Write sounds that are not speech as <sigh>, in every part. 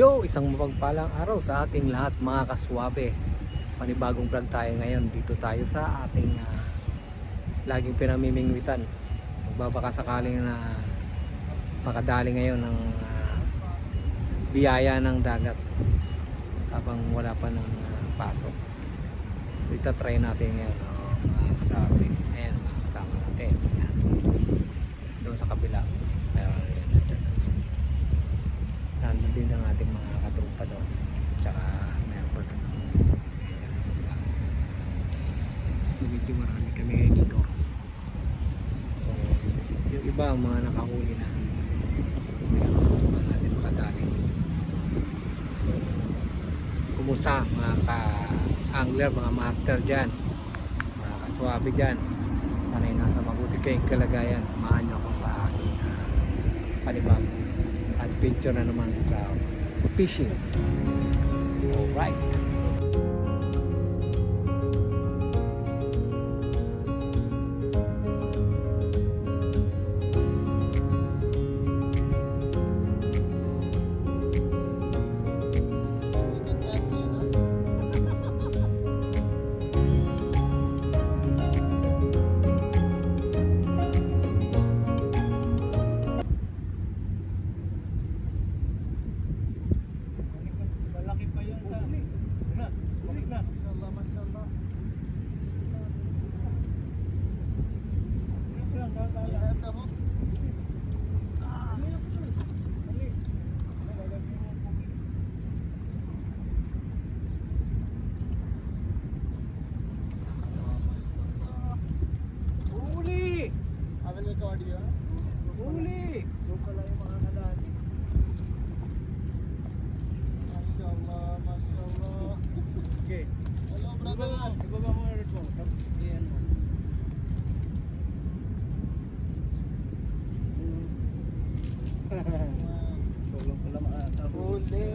Yo, isang mapagpalang araw sa ating lahat mga kaswabe. Panibagong vlog tayo ngayon. Dito tayo sa ating ah, laging pinamimingwitan. Magbabaka na makadali ngayon ng ah, biyaya ng dagat habang wala pa ng ah, pasok. So itatry natin ngayon. Oh, mga Medyo marami kami ngayon dito. Yung iba mga nakahuli na. Mga natin makadali. Kumusta mga ka-angler, mga master dyan. Mga kaswabe dyan. Sana'y nasa mabuti kayong kalagayan. Samahan nyo ako sa aking uh, panibagong adventure na naman sa fishing. Alright. Ha? Huli! Doon pala yung mga nadali. Mashallah, mashallah. Okay. Hello, brother. Ibaba mo rin mo. Iyan mo. Tulong pala makata. Huli.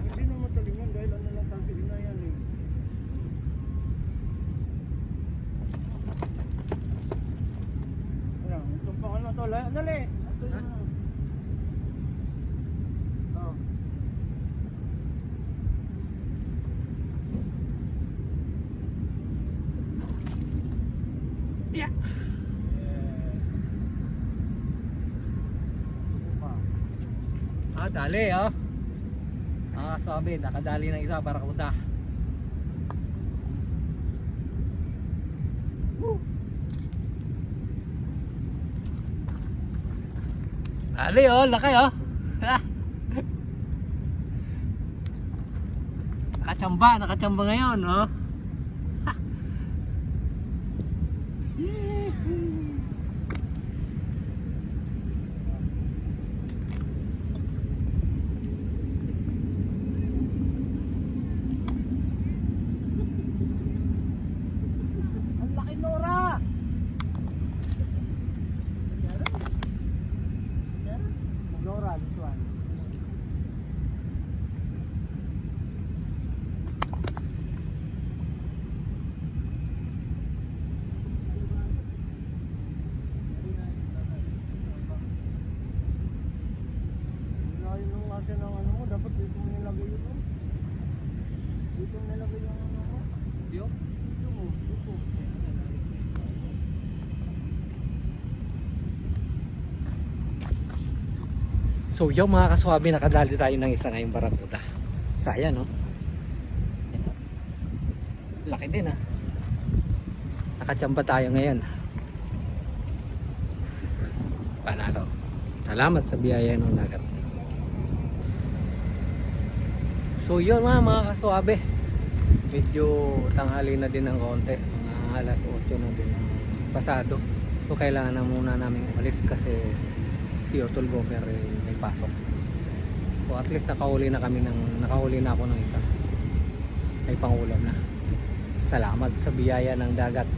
Hindi na matalingan dahil ano lang tangki na yan eh. Ano, tumpangan na to. La- Dali! Yun. Oh. Yeah. Yes. Ah, dali oh. Ah, sabi, nakadali ng isa para kuta. Dali oh, laki oh. <laughs> nakachamba, nakachamba ngayon oh. Natin ang ano mo, dapat dito mo nilagay yun. oh. Dito mo nilagay yung ano mo. Yo. Dito mo, dito. So yung mga kaswabe, nakadali tayo ng isa ngayong barakuda. Saya no? Laki din ha. Nakachamba tayo ngayon. Panalo. Salamat sa biyaya ng dagat. So yun mga mga kaswabe. Medyo tanghali na din ng konti. Mga alas 8 na din ng pasado. So kailangan na muna namin umalis kasi si Otol Gomer eh, may pasok. So at least nakahuli na kami ng nakahuli na ako ng isa. May pangulam na. Salamat sa biyaya ng dagat.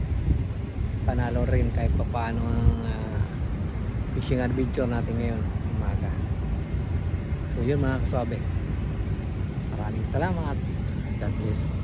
Panalo rin kahit pa paano ang ah, fishing adventure natin ngayon umaga. So yun mga kaswabe. Maraming salamat. God bless.